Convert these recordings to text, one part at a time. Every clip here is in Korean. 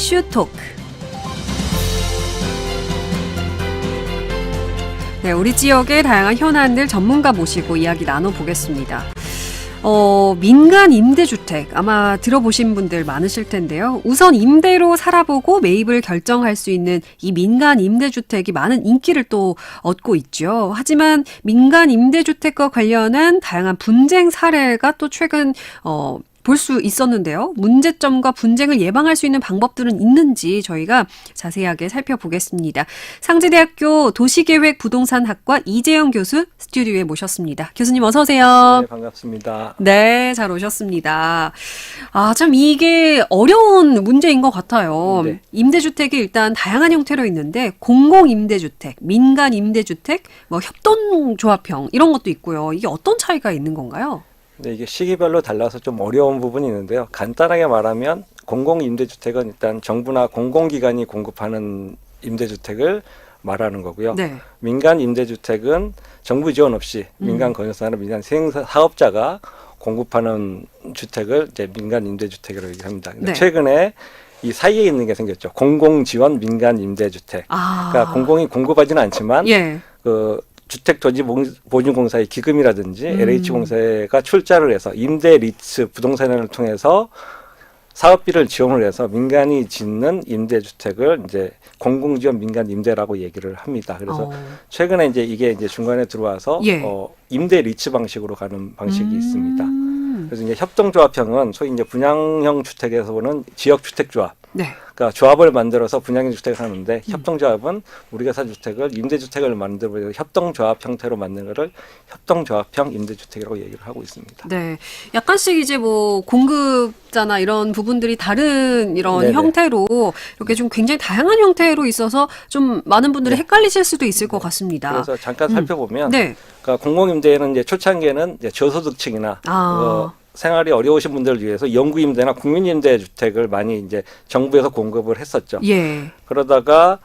이슈 토크. 네, 우리 지역의 다양한 현안들 전문가 모시고 이야기 나눠보겠습니다. 어, 민간 임대주택 아마 들어보신 분들 많으실 텐데요. 우선 임대로 살아보고 매입을 결정할 수 있는 이 민간 임대주택이 많은 인기를 또 얻고 있죠. 하지만 민간 임대주택과 관련한 다양한 분쟁 사례가 또 최근 어, 볼 수 있었는데요. 문제점과 분쟁을 예방할 수 있는 방법들은 있는지 저희가 자세하게 살펴보겠습니다. 상지대학교 도시계획 부동산학과 이재영 교수 스튜디오에 모셨습니다. 교수님 어서 오세요. 네, 반갑습니다. 네, 잘 오셨습니다. 아, 참 이게 어려운 문제인 것 같아요. 네. 임대주택이 일단 다양한 형태로 있는데 공공임대주택, 민간임대주택, 뭐 협동조합형 이런 것도 있고요. 이게 어떤 차이가 있는 건가요? 네, 이게 시기별로 달라서 좀 어려운 부분이 있는데요. 간단하게 말하면 공공임대주택은 일단 정부나 공공기관이 공급하는 임대주택을 말하는 거고요. 네. 민간 임대주택은 정부 지원 없이 음. 민간 건설사나 민간 사업자가 공급하는 주택을 이제 민간 임대주택이라고 얘기합니다. 근데 네. 최근에 이 사이에 있는 게 생겼죠. 공공 지원 민간 임대주택. 아. 그러니까 공공이 공급하지는 않지만 예. 그 주택토지보증공사의 기금이라든지 음. LH공사가 출자를 해서 임대 리츠 부동산을 통해서 사업비를 지원을 해서 민간이 짓는 임대주택을 이제 공공지원 민간 임대라고 얘기를 합니다. 그래서 어. 최근에 이제 이게 이제 중간에 들어와서 예. 어, 임대 리츠 방식으로 가는 방식이 있습니다. 음. 그래서 이제 협동조합형은 소위 이제 분양형 주택에서 보는 지역주택조합. 네. 그러니까 조합을 만들어서 분양형 주택을 하는데 음. 협동조합은 우리가 산 주택을 임대주택을 만들고 협동조합 형태로 만든 거를 협동조합형 임대주택이라고 얘기를 하고 있습니다. 네. 약간씩 이제 뭐 공급자나 이런 부분들이 다른 이런 네네. 형태로 이렇게 좀 굉장히 다양한 형태로 있어서 좀 많은 분들이 네. 헷갈리실 수도 있을 것 같습니다. 그래서 잠깐 음. 살펴보면 네. 그러니까 공공임대는 이제 초창기에는 이제 저소득층이나 아. 어, 생활이 어려우신 분들을 위해서 영구임대나 국민임대 주택을 많이 이제 정부에서 공급을 했었죠. 예. 그러다가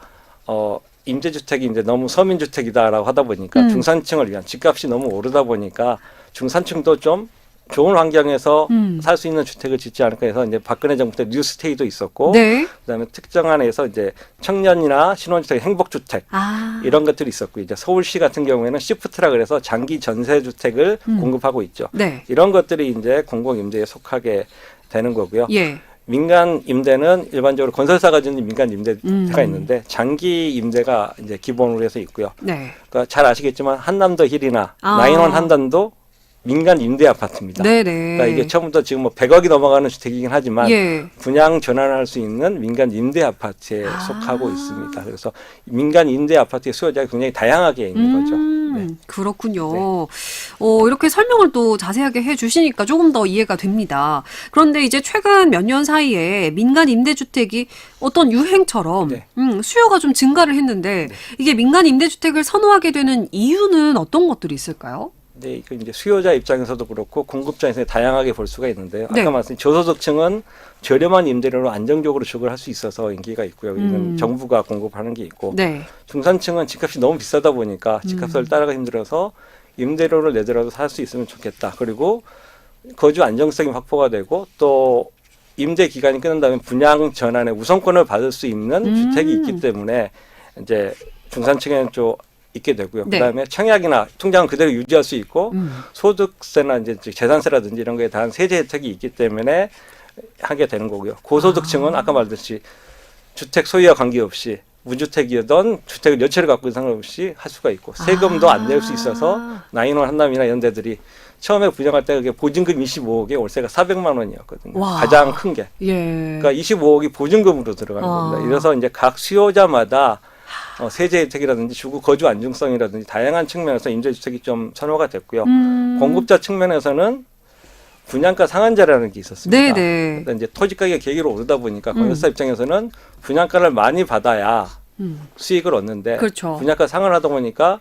어 임대주택이 이제 너무 서민주택이다라고 하다 보니까 음. 중산층을 위한 집값이 너무 오르다 보니까 중산층도 좀 좋은 환경에서 음. 살수 있는 주택을 짓지 않을까 해서 이제 박근혜 정부 때 뉴스테이도 있었고 네. 그다음에 특정한에서 이제 청년이나 신혼주택 행복주택 아. 이런 것들이 있었고 이제 서울시 같은 경우에는 시프트라 그래서 장기 전세 주택을 음. 공급하고 있죠. 네. 이런 것들이 이제 공공 임대에 속하게 되는 거고요. 예. 민간 임대는 일반적으로 건설사가 짓는 민간 임대가 음. 있는데 장기 임대가 이제 기본으로 해서 있고요. 네. 그러니까 잘 아시겠지만 한남더 힐이나 아. 나인원 한단도 민간 임대 아파트입니다. 네네. 그러니까 이게 처음부터 지금 뭐 100억이 넘어가는 주택이긴 하지만 예. 분양 전환할 수 있는 민간 임대 아파트에 아. 속하고 있습니다. 그래서 민간 임대 아파트의 수요자가 굉장히 다양하게 있는 거죠. 음, 네. 그렇군요. 어, 이렇게 설명을 또 자세하게 해 주시니까 조금 더 이해가 됩니다. 그런데 이제 최근 몇 년 사이에 민간 임대주택이 어떤 유행처럼 네. 음, 수요가 좀 증가를 했는데 이게 민간 임대주택을 선호하게 되는 이유는 어떤 것들이 있을까요? 네, 그 이제 수요자 입장에서도 그렇고 공급자에서 다양하게 볼 수가 있는데요. 네. 아까 말씀드린 저소득층은 저렴한 임대료로 안정적으로 주거를 할 수 있어서 인기가 있고요. 이는 음. 정부가 공급하는 게 있고 네. 중산층은 집값이 너무 비싸다 보니까 집값을 음. 따라가 힘들어서 임대료를 내더라도 살 수 있으면 좋겠다. 그리고 거주 안정성이 확보가 되고 또 임대 기간이 끝난 다음에 분양 전환의 우선권을 받을 수 있는 음. 주택이 있기 때문에 이제 중산층에는 좀 있게 되고요. 네. 그다음에 청약이나 통장은 그대로 유지할 수 있고 음. 소득세나 이제 재산세라든지 이런 거에 대한 세제 혜택이 있기 때문에 하게 되는 거고요. 고소득층은 아. 아. 까 말했듯이 주택 소유와 관계없이 무주택이든 주택을 몇 채를 갖고 있는 상관없이 할 수가 있고 세금도 안낼 수 있어서 아. 나인원 한남이나 이런 데들이 처음에 분양할 때 그게 보증금 25억에 월세가 400만 원이었거든요. 와. 가장 큰 게. 예. 그러니까 25억이 보증금으로 들어가는 아. 겁니다. 이래서 이제 각 수요자마다 어, 세제 혜택이라든지 주거 거주 안정성이라든지 다양한 측면에서 임대주택이 좀 선호가 됐고요. 음. 공급자 측면에서는 분양가 상한제라는 게 있었습니다. 네네. 근데 이제 토지 가격 계기로 오르다 보니까 음. 건설사 입장에서는 분양가를 많이 받아야 음. 수익을 얻는데 그렇죠. 분양가 상한하다 보니까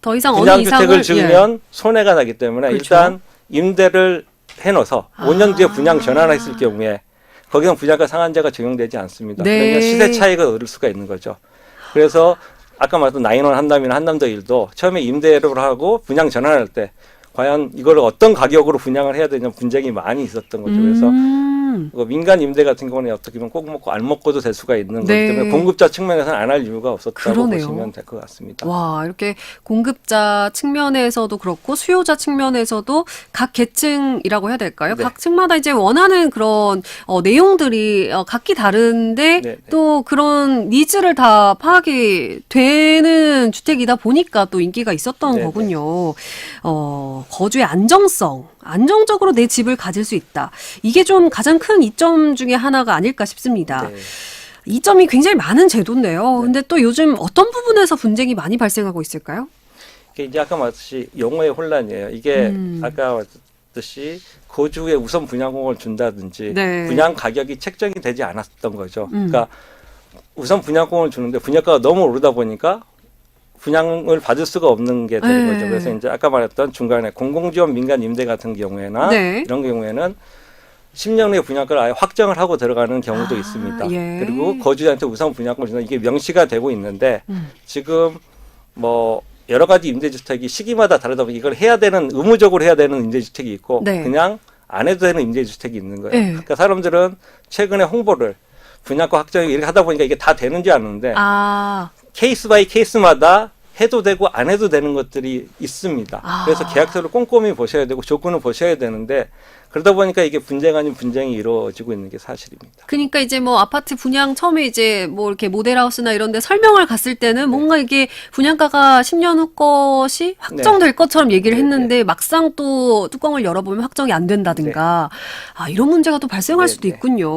더 이상 분양 주택을 지으면 손해가 나기 때문에 그렇죠. 일단 임대를 해놓아서 아. 5년 뒤에 분양 전환했을 경우에 거기는 분양가 상한제가 적용되지 않습니다. 네. 그러면 시세 차익을 얻을 수가 있는 거죠. 그래서 아까 말했던 나인원 한남이나 한남더 일도 처음에 임대를 하고 분양 전환할 때 과연 이걸 어떤 가격으로 분양을 해야 되냐 분쟁이 많이 있었던 거죠. 그래서 음. 음. 그 민간 임대 같은 경우는 어떻게 보면 꼭 먹고 안 먹고도 될 수가 있는 거기 네. 때문에 공급자 측면에서는 안 할 이유가 없었다고 그러네요. 보시면 될 것 같습니다. 와, 이렇게 공급자 측면에서도 그렇고 수요자 측면에서도 각 계층이라고 해야 될까요? 네. 각 층마다 이제 원하는 그런 어, 내용들이 어, 각기 다른데 네, 네. 또 그런 니즈를 다 파악이 되는 주택이다 보니까 또 인기가 있었던 네, 네. 거군요. 어, 거주의 안정성, 안정적으로 내 집을 가질 수 있다. 이게 좀 가장 큰 이점 중에 하나가 아닐까 싶습니다. 네. 이점이 굉장히 많은 제도인데요. 네. 근데 또 요즘 어떤 부분에서 분쟁이 많이 발생하고 있을까요? 이제 아까 말했듯이 용어의 혼란이에요. 이게 음. 아까 말했듯이 거주에 우선 분양공을 준다든지 네. 분양 가격이 책정이 되지 않았던 거죠. 음. 그러니까 우선 분양공을 주는데 분양가가 너무 오르다 보니까 분양을 받을 수가 없는 게 되는 네. 거죠. 그래서 이제 아까 말했던 중간에 공공지원 민간 임대 같은 경우에나 네. 이런 경우에는 10년 후에 분양가를 아예 확정을 하고 들어가는 경우도 아, 있습니다. 예. 그리고 거주자한테 우선 분양권을 주는 이게 명시가 되고 있는데 음. 지금 뭐 여러 가지 임대주택이 시기마다 다르다 보니 이걸 해야 되는 의무적으로 해야 되는 임대주택이 있고 네. 그냥 안 해도 되는 임대주택이 있는 거예요. 네. 그러니까 사람들은 최근에 홍보를 분양가 확정이 이렇게 하다 보니까 이게 다 되는지 아는데 아, 케이스 바이 케이스마다 해도 되고 안 해도 되는 것들이 있습니다. 아. 그래서 계약서를 꼼꼼히 보셔야 되고 조건을 보셔야 되는데 그러다 보니까 이게 분쟁 아닌 분쟁이 이루어지고 있는 게 사실입니다. 그러니까 이제 뭐 아파트 분양 처음에 이제 뭐 이렇게 모델하우스나 이런 데 설명을 갔을 네. 때는 뭔가 이게 분양가가 10년 후 것이 확정될 것처럼 얘기를 네, 했는데 막상 또 뚜껑을 열어보면 확정이 안 된다든가 아, 이런 문제가 또 발생할 네, 수도 네. 있군요.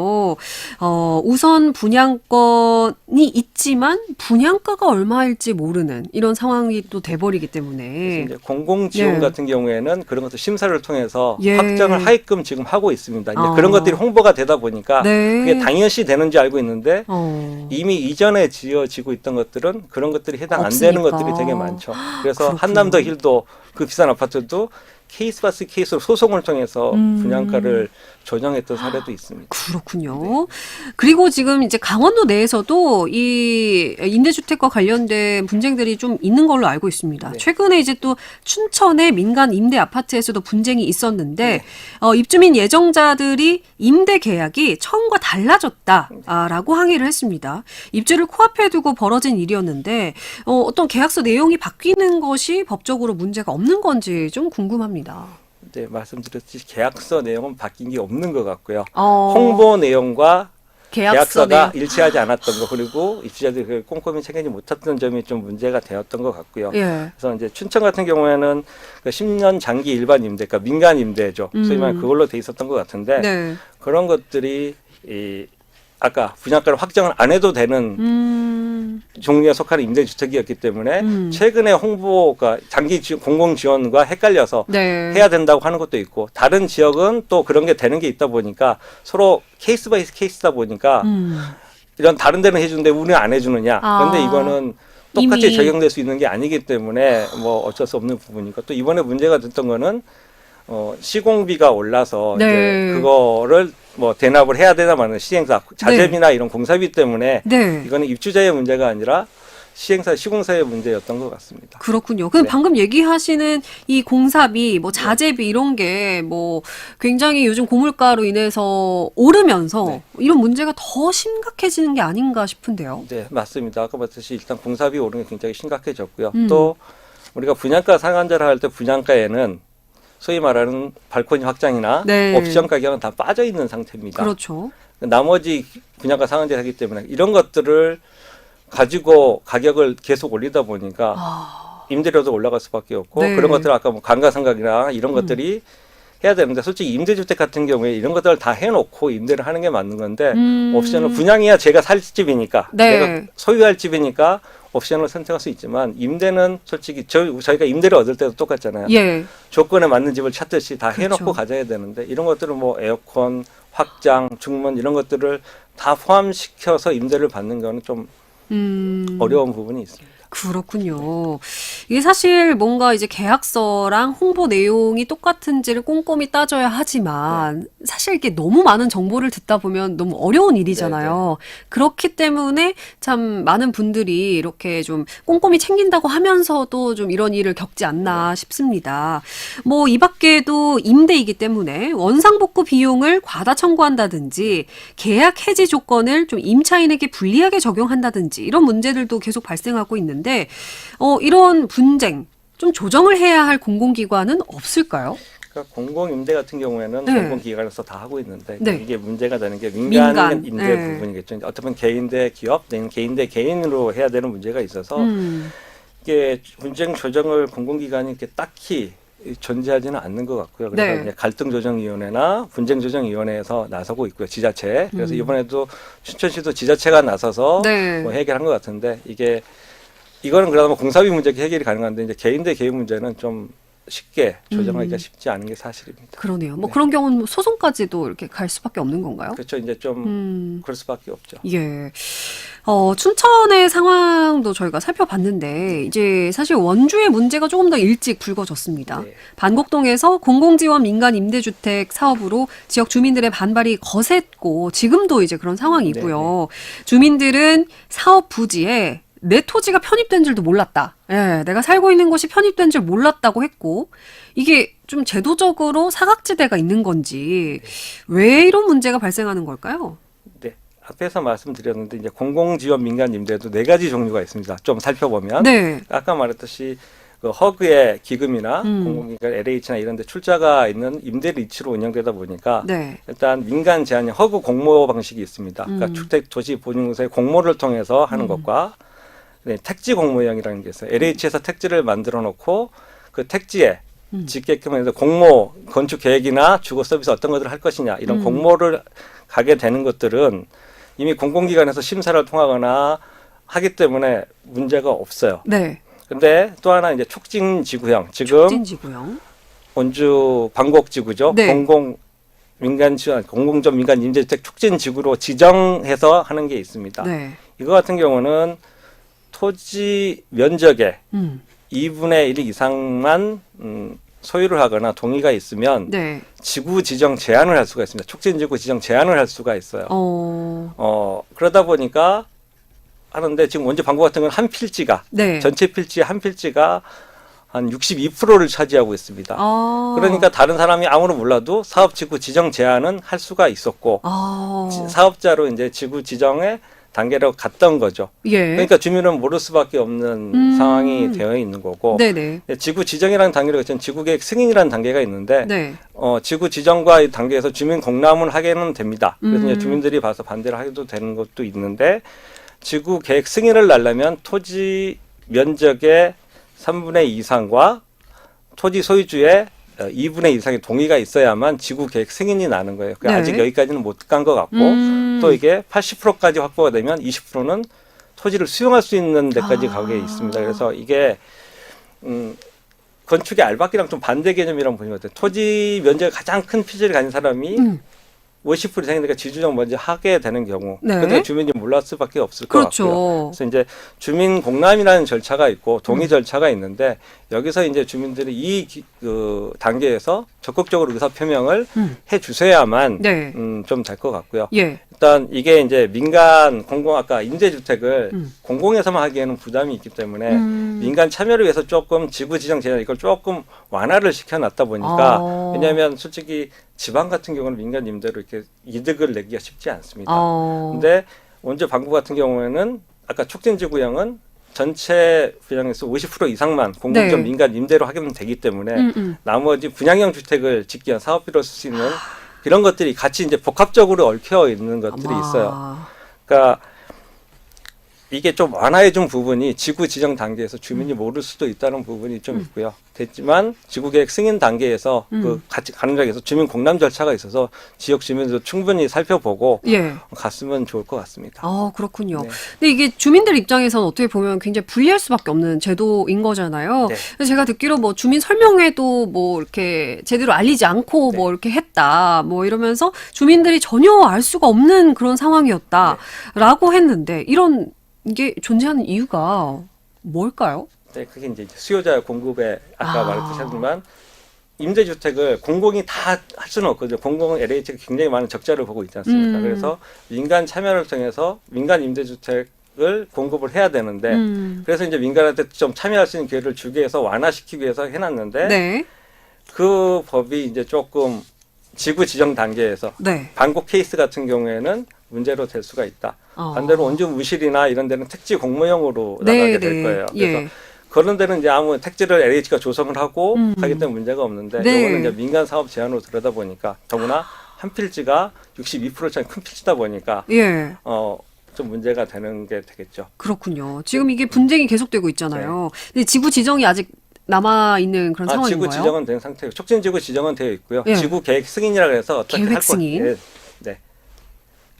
어, 우선 분양권이 있지만 분양가가 얼마일지 모르는 이런 상황이 또 돼버리기 때문에 이제 공공 지원 네. 같은 경우에는 그런 것도 심사를 통해서 예. 확정을 하 게끔 지금 하고 있습니다. 이제 아. 그런 것들이 홍보가 되다 보니까 네. 그게 당연시 되는지 알고 있는데 어. 이미 이전에 지어지고 있던 것들은 그런 것들이 해당 안 없으니까. 되는 것들이 되게 많죠. 그래서 그렇군요. 한남더 힐도 그 비싼 아파트도 케이스 바스 케이스로 소송을 통해서 음. 분양가를 조정했던 사례도 있습니다. 그렇군요. 그리고 지금 이제 강원도 내에서도 이 임대주택과 관련된 분쟁들이 좀 있는 걸로 알고 있습니다. 네. 최근에 이제 또 춘천의 민간 임대 아파트에서도 분쟁이 있었는데 네. 어, 입주민 예정자들이 임대 계약이 처음과 달라졌다라고 항의를 했습니다. 입주를 코앞에 두고 벌어진 일이었는데 어, 어떤 계약서 내용이 바뀌는 것이 법적으로 문제가 없는 건지 좀 궁금합니다. 네, 말씀드렸듯이 계약서 내용은 바뀐 게 없는 것 같고요. 어, 홍보 내용과 계약서 계약서가 내용. 일치하지 않았던 거 그리고 입주자들이 그걸 꼼꼼히 챙기지 못했던 점이 좀 문제가 되었던 것 같고요. 예. 그래서 이제 춘천 같은 경우에는 그 10년 장기 일반 임대, 그러니까 민간 임대죠. 소위 음. 말해 그걸로 돼 있었던 것 같은데 네. 그런 것들이 이 아까 분양가를 확정을 안 해도 되는 음. 종류에 속하는 임대주택이었기 때문에 음. 최근에 홍보가 장기 지- 공공 지원과 헷갈려서 네. 해야 된다고 하는 것도 있고 다른 지역은 또 그런 게 되는 게 있다 보니까 서로 케이스 바이 케이스다 보니까 음. 이런 다른 데는 해주는데 우리는 안 해주느냐. 아. 그런데 이거는 똑같이 이미- 적용될 수 있는 게 아니기 때문에 뭐 어쩔 수 없는 부분이고 또 이번에 문제가 됐던 거는 어, 시공비가 올라서 네. 이제 그거를 뭐 대납을 해야 되나 마는 시행사 자재비나 이런 공사비 때문에 네. 이거는 입주자의 문제가 아니라 시행사 시공사의 문제였던 것 같습니다. 그렇군요. 그럼 네. 방금 얘기하시는 이 공사비, 뭐 자재비 이런 게 뭐 굉장히 요즘 고물가로 인해서 오르면서 네. 이런 문제가 더 심각해지는 게 아닌가 싶은데요. 네, 맞습니다. 아까 봤듯이 일단 공사비 오르는 게 굉장히 심각해졌고요. 음. 또 우리가 분양가 상한제를 할 때 분양가에는 소위 말하는 발코니 확장이나 네. 옵션 가격은 다 빠져 있는 상태입니다. 그렇죠. 나머지 분양가 상한제를 하기 때문에 이런 것들을 가지고 가격을 계속 올리다 보니까 아, 임대료도 올라갈 수밖에 없고 네. 그런 것들 아까 뭐 감가상각이나 이런 음. 것들이 해야 되는데 솔직히 임대주택 같은 경우에 이런 것들을 다 해놓고 임대를 하는 게 맞는 건데 음. 옵션을 분양이야 제가 살 집이니까 네. 내가 소유할 집이니까 옵션을 선택할 수 있지만 임대는 솔직히 저희 저희가 임대를 얻을 때도 똑같잖아요. 예. 조건에 맞는 집을 찾듯이 다 해놓고 그렇죠. 가져야 되는데 이런 것들은 뭐 에어컨, 확장, 중문 이런 것들을 다 포함시켜서 임대를 받는 거는 좀 음. 어려운 부분이 있습니다. 그렇군요. 이게 사실 뭔가 이제 계약서랑 홍보 내용이 똑같은지를 꼼꼼히 따져야 하지만 사실 이게 너무 많은 정보를 듣다 보면 너무 어려운 일이잖아요. 그렇기 때문에 참 많은 분들이 이렇게 좀 꼼꼼히 챙긴다고 하면서도 좀 이런 일을 겪지 않나 싶습니다. 뭐 이 밖에도 임대이기 때문에 원상복구 비용을 과다 청구한다든지 계약 해지 조건을 좀 임차인에게 불리하게 적용한다든지 이런 문제들도 계속 발생하고 있는데 어, 이런 분쟁 좀 조정을 해야 할 공공기관은 없을까요? 그러니까 공공 임대 같은 경우에는 네. 공공 기관에서 다 하고 있는데 네. 이게 문제가 되는 게 민간, 민간, 임대 네. 부분이겠죠. 이제 어떻게 보면 개인 대 기업, 내지는 개인 대 개인으로 해야 되는 문제가 있어서 음, 이게 분쟁 조정을 공공기관이 이렇게 딱히 존재하지는 않는 것 같고요. 그래서 네. 이제 갈등 조정위원회나 분쟁 조정위원회에서 나서고 있고요. 지자체. 그래서 음. 이번에도 춘천시도 지자체가 나서서 네. 뭐 해결한 것 같은데 이게 이거는 그나마 공사비 문제가 해결이 가능한데 이제 개인 대 개인 문제는 좀 쉽게 조정하기가 음. 쉽지 않은 게 사실입니다. 그러네요. 뭐 네. 그런 경우는 뭐 소송까지도 이렇게 갈 수밖에 없는 건가요? 그렇죠. 이제 좀 음. 그럴 수밖에 없죠. 예. 어, 춘천의 상황도 저희가 살펴봤는데, 이제 사실 원주의 문제가 조금 더 일찍 불거졌습니다. 네. 반곡동에서 공공지원 민간 임대주택 사업으로 지역 주민들의 반발이 거셌고, 지금도 이제 그런 상황이고요. 주민들은 사업 부지에 내 토지가 편입된 줄도 몰랐다. 예, 내가 살고 있는 곳이 편입된 줄 몰랐다고 했고, 이게 좀 제도적으로 사각지대가 있는 건지, 왜 이런 문제가 발생하는 걸까요? 네. 앞에서 말씀드렸는데 이제 공공지원 민간 임대도 네 가지 종류가 있습니다. 좀 살펴보면 네. 아까 말했듯이 그 허그의 기금이나 음. 공공기관 LH나 이런 데 출자가 있는 임대 리츠로 운영되다 보니까 네. 일단 민간 제한형 허그 공모 방식이 있습니다. 음. 그러니까 주택 도시 보증공사의 공모를 통해서 하는 음. 것과 네, 택지 공모형이라는 게 있어요. LH에서 택지를 만들어 놓고 그 택지에 음. 짓게끔 해서 공모 건축 계획이나 주거 서비스 어떤 것들을 할 것이냐 이런 음. 공모를 가게 되는 것들은 이미 공공기관에서 심사를 통하거나 하기 때문에 문제가 없어요. 네. 근데 또 하나 이제 촉진 지구형 지금 찐지구형. 원주 광곡 지구죠. 네. 공공 민간 지원 공공적 민간 임대주택 촉진 지구로 지정해서 하는 게 있습니다. 네. 이거 같은 경우는 토지 면적의 음. 2분의 1 이상만 음, 소유를 하거나 동의가 있으면 네. 지구 지정 제한을 할 수가 있습니다. 촉진 지구 지정 제한을 할 수가 있어요. 어, 어. 그러다 보니까 하는데 지금 원주 방구 같은 건 한 필지가 네. 전체 필지 한 필지가 한 62%를 차지하고 있습니다. 아. 그러니까 다른 사람이 아무런 몰라도 사업 지구 지정 제한은 할 수가 있었고 아. 지- 사업자로 이제 지구 지정의 단계로 갔던 거죠. 예. 그러니까 주민은 모를 수밖에 없는 음. 상황이 되어 있는 거고 네네. 지구 지정이라는 단계로 있지만 지구 계획 승인이라는 단계가 있는데 네. 어, 지구 지정과 이 단계에서 주민 공람을 하게는 됩니다. 그래서 음. 이제 주민들이 봐서 반대를 하기도 되는 것도 있는데 지구 계획 승인을 날려면 토지 면적의 3분의 2 이상과 토지 소유주의 어, 2분의 1 이상의 동의가 있어야만 지구 계획 승인이 나는 거예요. 그 네. 아직 여기까지는 못 간 것 같고 음. 또 이게 80%까지 확보가 되면 20%는 토지를 수용할 수 있는 데까지 아. 가게 있습니다. 그래서 이게 음, 건축의 알박기랑 좀 반대 개념이라고 보시면 돼요. 토지 면적이 가장 큰 피지를 가진 사람이 음. 50% 이상이니까 지주정 먼저 하게 되는 경우, 네. 그때 주민이 몰랐을 수밖에 없을 것 같고요. 그렇죠. 그래서 이제 주민 공람이라는 절차가 있고 동의 음. 절차가 있는데 여기서 이제 주민들이 이 기- 그 단계에서 적극적으로 의사 표명을 음. 해 주셔야만 네. 음, 좀 될 것 같고요. 예. 일단 이게 이제 민간 공공 아까 임대주택을 음. 공공에서만 하기에는 부담이 있기 때문에 음. 민간 참여를 위해서 조금 지구 지정 제한 이걸 조금 완화를 시켜놨다 보니까 어. 왜냐하면 솔직히 지방 같은 경우는 민간 임대로 이렇게 이득을 내기가 쉽지 않습니다. 어. 근데 원주 방구 같은 경우에는 아까 촉진지 구형은 전체 분양에서 50% 이상만 공공적 네. 민간 임대로 하면 되기 때문에 음, 음. 나머지 분양형 주택을 짓기 위한 사업비로 쓸 수 있는 이런 것들이 같이 이제 복합적으로 얽혀 있는 것들이. 있어요. 그러니까 이게 좀 완화해 준 부분이 지구 지정 단계에서 주민이 음. 모를 수도 있다는 부분이 좀 있고요. 됐지만 지구 계획 승인 단계에서 음. 그 같이 가는 장에서 주민 공람 절차가 있어서 지역 주민들도 충분히 살펴보고 예. 갔으면 좋을 것 같습니다. 아, 그렇군요. 네. 근데 이게 주민들 입장에서는 어떻게 보면 굉장히 불리할 수밖에 없는 제도인 거잖아요. 네. 제가 듣기로 뭐 주민 설명회도 뭐 이렇게 제대로 알리지 않고 네. 뭐 이렇게 했다. 뭐 이러면서 주민들이 전혀 알 수가 없는 그런 상황이었다라고 네. 했는데 이런 이게 존재하는 이유가 뭘까요? 네, 그게 이제 수요자 공급에 아까 아. 말했듯이 하지만 임대주택을 공공이 다 할 수는 없거든요. 공공은 LH가 굉장히 많은 적자를 보고 있지 않습니까? 음. 그래서 민간 참여를 통해서 민간 임대주택 을 공급을 해야 되는데 음. 그래서 이제 민간한테 좀 참여할 수 있는 기회를 주기 위해서 완화시키기 위해서 해놨는데 네. 그 법이 이제 조금 지구 지정 단계에서 네. 반곡 케이스 같은 경우에는 문제로 될 수가 있다. 어. 반대로 원주 무실이나 이런 데는 택지 공모형으로 네, 나가게 될 네. 거예요. 그래서 예. 그런 데는 이제 아무 택지를 LH가 조성을 하고 음. 하기 때문에 문제가 없는데 네. 이거는 이제 민간 사업 제한으로 들여다 보니까 더구나 한 필지가 62%짜리 큰 필지다 보니까 예. 어 좀 문제가 되는 게 되겠죠. 그렇군요. 지금 이게 분쟁이 계속되고 있잖아요. 근데 지구 지정이 아직 남아 있는 그런 네. 아, 상황인 지구. 지정은 된 상태고 촉진 지구 지정은 되어 있고요. 예. 지구 계획 승인이라 해서 어떻게 계획 할 거- 승인? 예.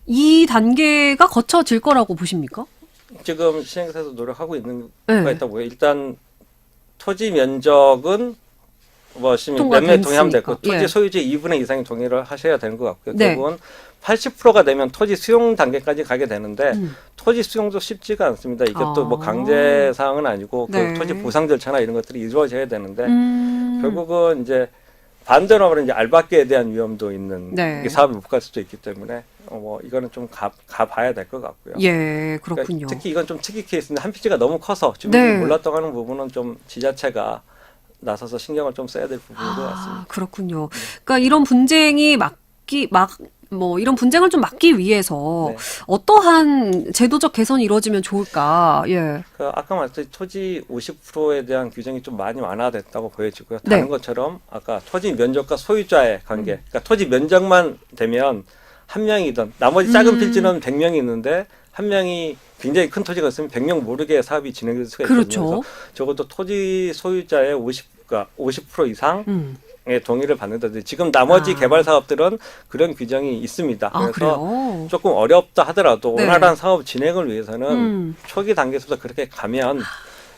네. 이 단계가 거쳐질 거라고 보십니까? 지금 시행사에서 노력하고 있는 네. 가 있다고요. 일단 토지 면적은 뭐 시민 몇몇 동의하면. 되고 토지 예. 소유지 2분의 이상이 동의를 하셔야 되는 것 같고요. 네. 결국은 80%가 되면 토지 수용 단계까지 가게 되는데 음. 토지 수용도 쉽지가 않습니다. 이게 또뭐 아. 강제 사항은 아니고 네. 그 토지 보상 절차나 이런 것들이 이루어져야 되는데 음. 결국은 이제 반대로 하면 이제 알박기에 대한 위험도 있는 네. 이게 사업이 못 갈 수도 있기 때문에 어, 뭐 이거는 좀 가, 가봐야 될 것 같고요. 예, 그러니까 그렇군요. 특히 이건 좀 특이 케이스인데 한 필지가 너무 커서 주민들이 네. 몰랐던 하는 부분은 좀 지자체가 나서서 신경을 좀 써야 될 부분인 것 같습니다. 아, 그렇군요. 그러니까 이런 분쟁이 막기 막 뭐 이런 분쟁을 좀 막기 위해서 네. 어떠한 제도적 개선이 이루어지면 좋을까? 예. 그 아까 말했듯이 토지 50%에 대한 규정이 좀 많이 완화됐다고 보여지고요. 네. 음. 다른 것처럼 아까 토지 면적과 소유자의 관계, 그러니까 토지 면적만 되면 한 명이든 나머지 작은 음. 필지는 100명이 있는데 한 명이 굉장히 큰 토지가 있으면 100명 모르게 사업이 진행될 수가 있거든요. 그렇죠. 적어도 토지 소유자의 50, 그러니까 50% 이상 음. 의 동의를 받는다든지 지금 나머지 아. 개발 사업들은 그런 규정이 있습니다. 아, 그래서 그래요. 조금 어렵다 하더라도 네. 원활한 사업 진행을 위해서는 음. 초기 단계에서부터 그렇게 가면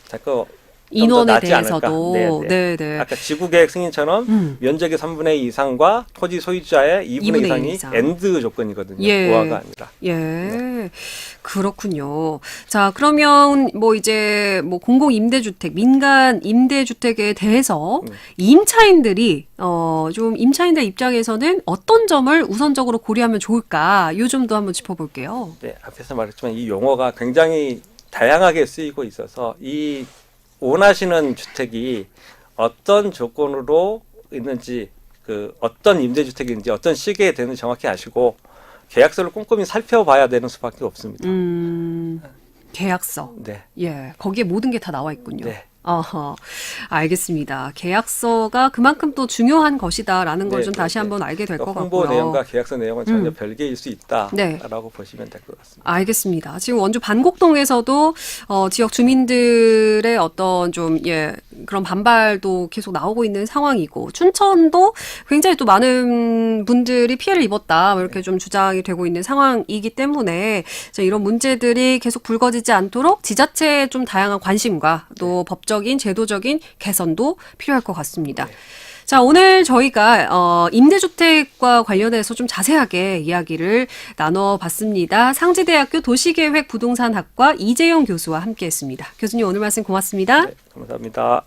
될거 인원에 낫지 않을까. 대해서도 네, 네, 네. 아까 지구계획 승인처럼 음. 면적의 3분의 2 이상과 토지 소유자의 2분의, 2분의 2 이상이 이상. 엔드 조건이거든요. 예. 고화가 아니라. 예. 네. 그렇군요. 자, 그러면 뭐 이제 뭐 공공 임대주택, 민간 임대주택에 대해서 음. 임차인들이 어, 좀 임차인들 입장에서는 어떤 점을 우선적으로 고려하면 좋을까? 요 점도 한번 짚어 볼게요. 네, 앞에서 말했지만 이 용어가 굉장히 다양하게 쓰이고 있어서 이 원하시는 주택이 어떤 조건으로 있는지 그 어떤 임대주택인지 어떤 시기에 되는지 정확히 아시고 계약서를 꼼꼼히 살펴봐야 되는 수밖에 없습니다. 음. 계약서. 네, 예. 거기에 모든 게 다 나와 있군요. 네. 어허, 알겠습니다. 계약서가 그만큼 또 중요한 것이다라는 걸 네, 좀 네, 다시 네. 한번 알게 될 것 그러니까 홍보 같고요. 내용과 계약서 내용은 전혀 음. 별개일 수 네. 있다라고 보시면 될 것 같습니다. 알겠습니다. 지금 원주 반곡동에서도 어, 지역 주민들의 어떤 좀 예, 그런 반발도 계속 나오고 있는 상황이고 춘천도 굉장히 또 많은 분들이 피해를 입었다 뭐 이렇게 좀 주장이 되고 있는 상황이기 때문에 자, 이런 문제들이 계속 불거지지 않도록 지자체의 좀 다양한 관심과 또 법 적인 제도적인 개선도 필요할 것 같습니다. 자, 오늘 저희가 어, 임대주택과 관련해서 좀 자세하게 이야기를 나눠 봤습니다. 상지대학교 도시계획 부동산학과 이재영 교수와 함께 했습니다. 교수님 오늘 말씀 고맙습니다. 네, 감사합니다.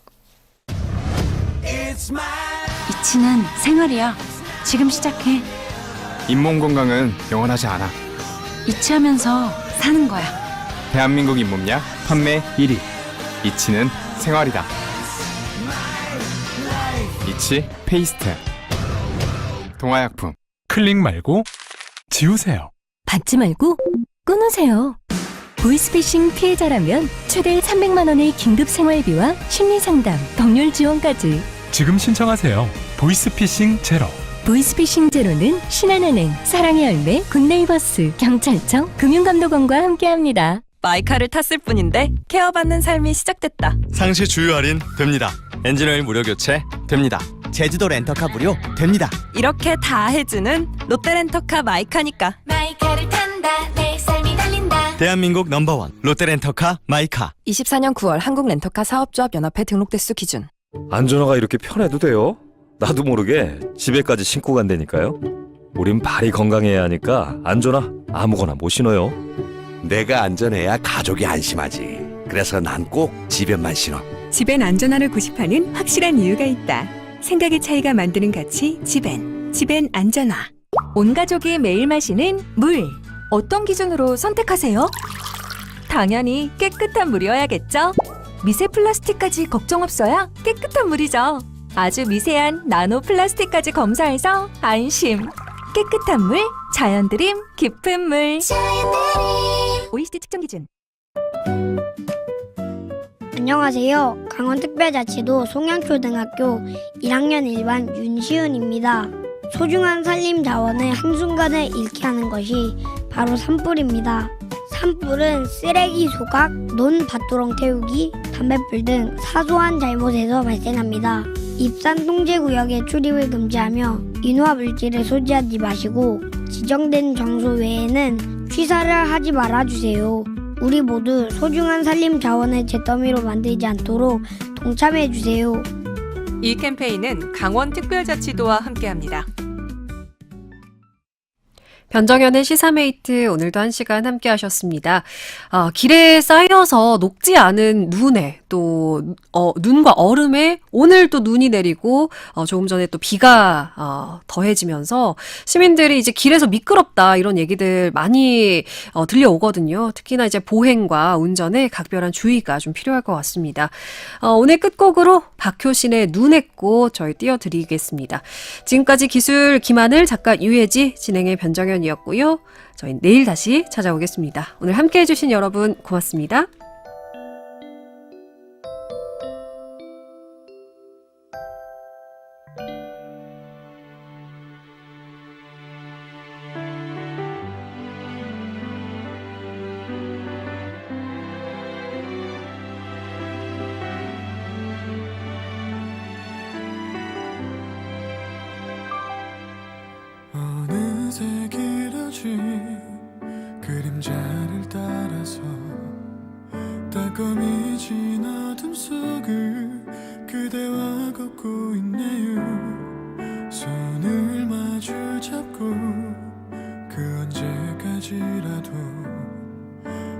이치는 생활이야. 지금 시작해. 잇몸 건강은 영원하지 않아. 이치하면서 사는 거야. 대한민국 잇몸약 판매 1위. 이치는 생활이다. 이치 페이스트. 동화약품. 클릭 말고 지우세요. 받지 말고 끊으세요. 보이스피싱 피해자라면 최대 300만 원의 긴급 생활비와 심리 상담, 법률 지원까지. 지금 신청하세요. 보이스피싱 제로. 보이스피싱 제로는 신한은행, 사랑의 열매, 굿네이버스, 경찰청, 금융감독원과 함께합니다. 마이카를 탔을 뿐인데 케어받는 삶이 시작됐다. 상시 주유 할인 됩니다. 엔진오일 무료 교체 됩니다. 제주도 렌터카 무료 됩니다. 이렇게 다 해주는 롯데렌터카 마이카니까. 마이카를 탄다, 내 삶이 달린다. 대한민국 넘버원 롯데렌터카 마이카. 24년 9월 한국렌터카 사업조합 연합회 등록 대수 기준. 안전화가 이렇게 편해도 돼요? 나도 모르게 집에까지 신고 간다니까요. 우린 발이 건강해야 하니까 안전화 아무거나 못 신어요. 내가 안전해야 가족이 안심하지. 그래서 난꼭 집에만 신어. 집엔 안전함을 구십하는 확실한 이유가 있다. 생각의 차이가 만드는 가치 집엔. 집엔 안전화. 온 가족이 매일 마시는 물. 어떤 기준으로 선택하세요? 당연히 깨끗한 물이어야겠죠? 미세 플라스틱까지 걱정 없어야 깨끗한 물이죠. 아주 미세한 나노 플라스틱까지 검사해서 안심. 깨끗한 물, 자연 드림, 깊은 물. OECD 측정 기준. 안녕하세요. 강원특별자치도 송양초등학교 1학년 1반 윤시은입니다. 소중한 산림 자원을 한순간에 잃게 하는 것이 바로 산불입니다. 산불은 쓰레기 소각, 논 밭두렁 태우기, 담뱃불 등 사소한 잘못에서 발생합니다. 입산 통제 구역의 출입을 금지하며 인화 물질을 소지하지 마시고 지정된 장소 외에는 취사를 하지 말아 주세요. 우리 모두 소중한 산림 자원을 잿더미로 만들지 않도록 동참해 주세요. 이 캠페인은 강원특별자치도와 함께합니다. 변정현의 시사메이트 오늘도 한 시간 함께 하셨습니다. 아, 길에 쌓여서 녹지 않은 눈에 또 어, 눈과 얼음에 오늘 또 눈이 내리고 어, 조금 전에 또 비가 어, 더해지면서 시민들이 이제 길에서 미끄럽다 이런 얘기들 많이 어, 들려오거든요. 특히나 이제 보행과 운전에 각별한 주의가 좀 필요할 것 같습니다. 어, 오늘 끝곡으로 박효신의 눈의 꽃 저희 띄워드리겠습니다. 지금까지 기술 김하늘 작가 유혜지 진행의 변정현이었고요. 저희 내일 다시 찾아오겠습니다. 오늘 함께 해주신 여러분 고맙습니다.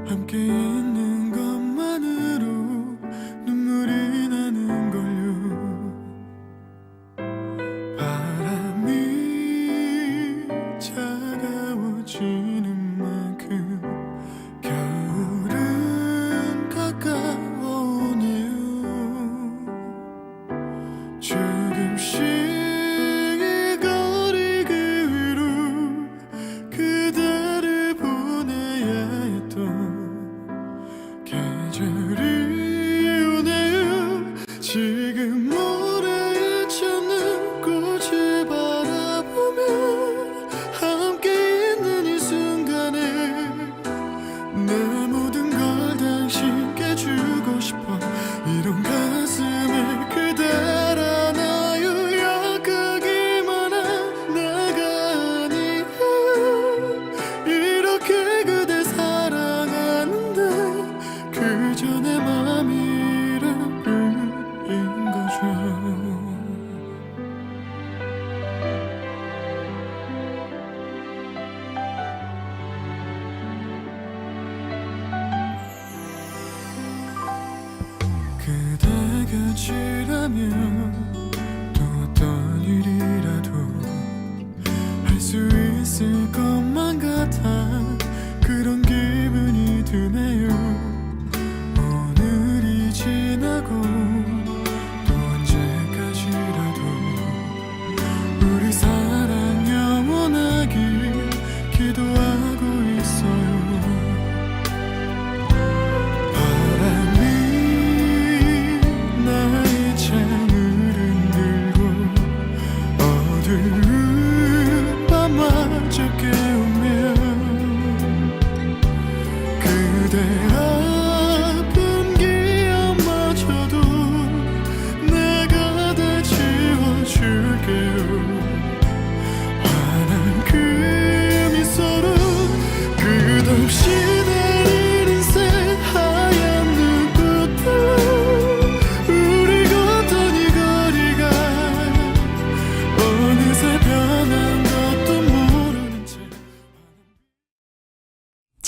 함께 있는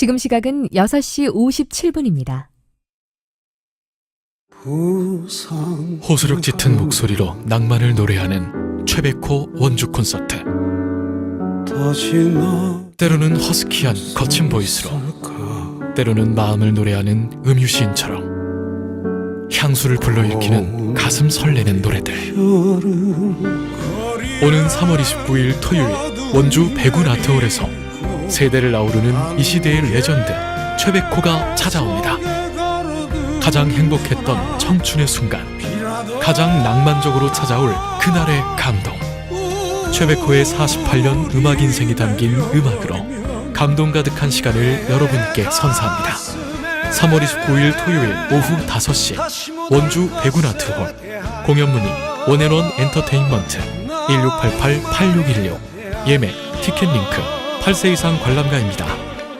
지금 시각은 6시 57분입니다. 호소력 짙은 목소리로 낭만을 노래하는 최백호 원주 콘서트 때로는 허스키한 거친 보이스로 때로는 마음을 노래하는 음유시인처럼 향수를 불러일으키는 가슴 설레는 노래들 오는 3월 29일 토요일 원주 백운 아트홀에서 세대를 아우르는 이 시대의 레전드 최백호가 찾아옵니다. 가장 행복했던 청춘의 순간 가장 낭만적으로 찾아올 그날의 감동. 최백호의 48년 음악 인생이 담긴 음악으로 감동 가득한 시간을 여러분께 선사합니다. 3월 29일 토요일 오후 5시 원주 백운아트홀 공연 문의 원앤원 엔터테인먼트 1688-8616 예매 티켓 링크 8세 이상 관람가입니다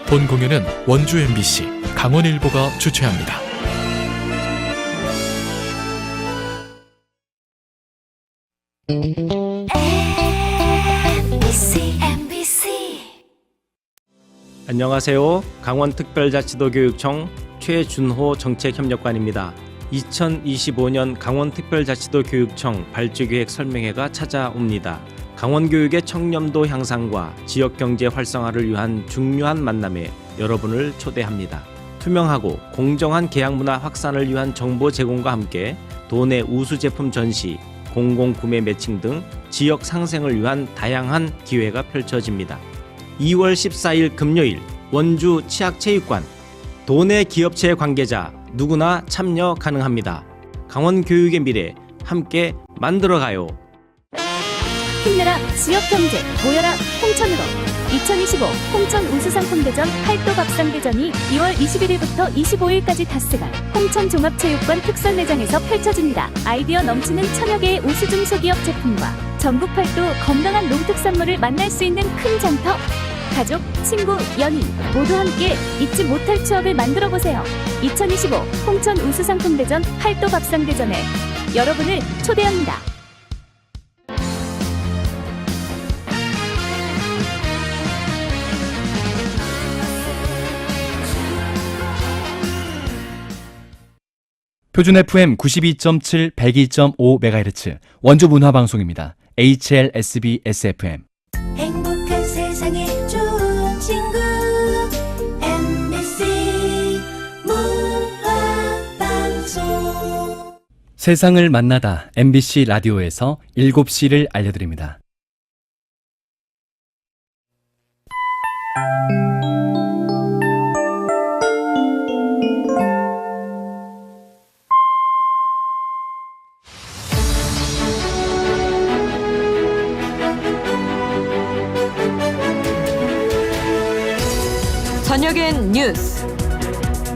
본 공연은 원주 MBC 강원일보가 주최합니다 안녕하세요. 강원특별자치도 교육청 최준호 정책협력관입니다. 2025년 강원특별자치도 교육청 발주계획 설명회가 찾아옵니다. 강원교육의 청렴도 향상과 지역경제 활성화를 위한 중요한 만남에 여러분을 초대합니다. 투명하고 공정한 계약문화 확산을 위한 정보 제공과 함께 도내 우수 제품 전시, 공공구매 매칭 등 지역 상생을 위한 다양한 기회가 펼쳐집니다. 2월 14일 금요일 원주 치학체육관 도내 기업체 관계자 누구나 참여 가능합니다. 강원 교육의 미래 함께 만들어가요. 힘내라 지역경제 모여라 홍천으로 2025 홍천 우수상품대전 팔도밥상대전이 2월 21일부터 25일까지 다스가 홍천 종합체육관 특설매장에서 펼쳐집니다. 아이디어 넘치는 천여 개의 우수 중소기업 제품과 전국 팔도 건강한 농특산물을 만날 수 있는 큰 장터 가족, 친구, 연인 모두 함께 잊지 못할 추억을 만들어 보세요. 2025 홍천 우수상품대전 팔도밥상대전에 여러분을 초대합니다. 표준 FM 92.7, 102.5MHz 원주 문화 방송입니다. HLSB SFM. 행복한 세상에 좋은 친구 MBC 문화방송 세상을 만나다 MBC 라디오에서 7시를 알려드립니다.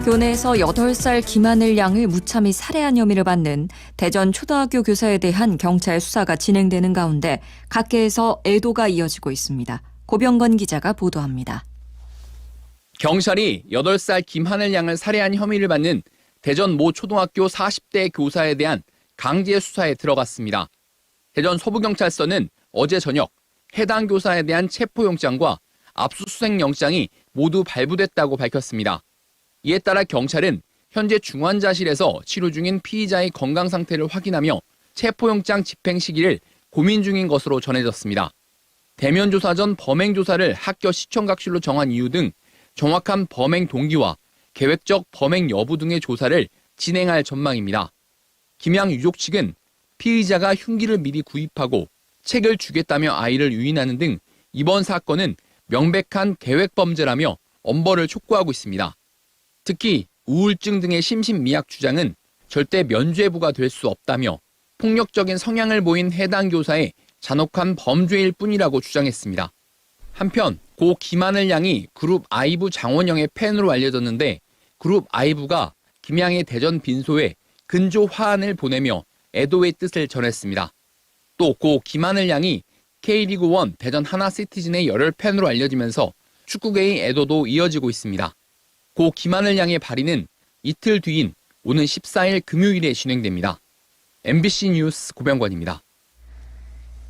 교내에서 8살 김하늘 양을 무참히 살해한 혐의를 받는 대전 초등학교 교사에 대한 경찰 수사가 진행되는 가운데 각계에서 애도가 이어지고 있습니다. 고병건 기자가 보도합니다. 경찰이 8살 김하늘 양을 살해한 혐의를 받는 대전 모 초등학교 40대 교사에 대한 강제 수사에 들어갔습니다. 대전 서부경찰서는 어제 저녁 해당 교사에 대한 체포영장과 압수수색 영장이 모두 발부됐다고 밝혔습니다. 이에 따라 경찰은 현재 중환자실에서 치료 중인 피의자의 건강 상태를 확인하며 체포영장 집행 시기를 고민 중인 것으로 전해졌습니다. 대면 조사 전 범행 조사를 학교 시청각실로 정한 이유 등 정확한 범행 동기와 계획적 범행 여부 등의 조사를 진행할 전망입니다. 김양 유족 측은 피의자가 흉기를 미리 구입하고 책을 주겠다며 아이를 유인하는 등 이번 사건은 명백한 계획 범죄라며 엄벌을 촉구하고 있습니다. 특히 우울증 등의 심신미약 주장은 절대 면죄부가 될 수 없다며 폭력적인 성향을 보인 해당 교사의 잔혹한 범죄일 뿐이라고 주장했습니다. 한편 고 김하늘 양이 그룹 아이브 장원영의 팬으로 알려졌는데 그룹 아이브가 김양의 대전 빈소에 근조 화환을 보내며 애도의 뜻을 전했습니다. 또 고 김하늘 양이 K리그1 대전 하나 시티즌의 열혈 팬으로 알려지면서 축구계의 애도도 이어지고 있습니다. 고 김하늘 양의 발의는 이틀 뒤인 오는 14일 금요일에 진행됩니다. MBC 뉴스 고병관입니다.